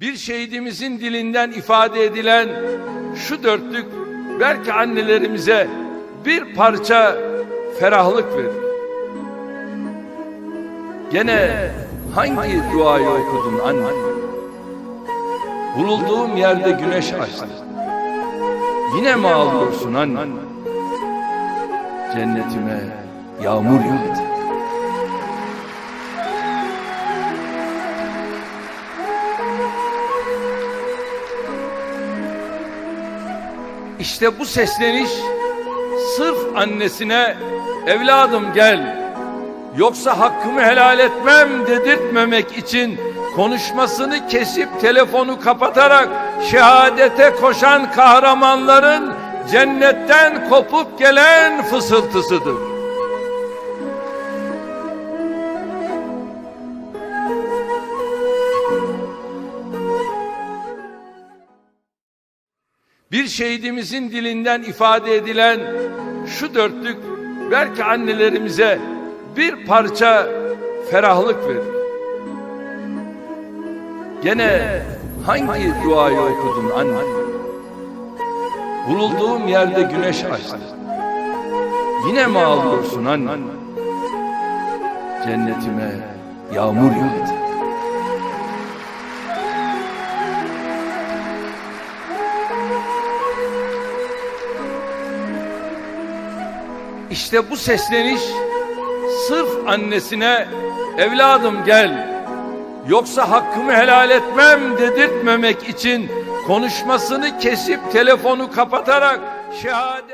Bir şehidimizin dilinden ifade edilen şu dörtlük belki annelerimize bir parça ferahlık verir. Gene hangi duayı okudun anne? Bulunduğum yerde güneş açtı. Yine mi ağlıyorsun anne? Cennetime yağmur yağdı. İşte bu sesleniş sırf annesine evladım gel yoksa hakkımı helal etmem dedirtmemek için konuşmasını kesip telefonu kapatarak şehadete koşan kahramanların cennetten kopup gelen fısıltısıdır. Bir şehidimizin dilinden ifade edilen şu dörtlük belki annelerimize bir parça ferahlık verir. Gene hangi duayı okudun anne? Bulunduğum yerde güneş açtı. Yine mi ağlıyorsun anne? Cennetime yağmur yağdı. İşte bu sesleniş sırf annesine evladım gel yoksa hakkımı helal etmem dedirtmemek için konuşmasını kesip telefonu kapatarak şehadet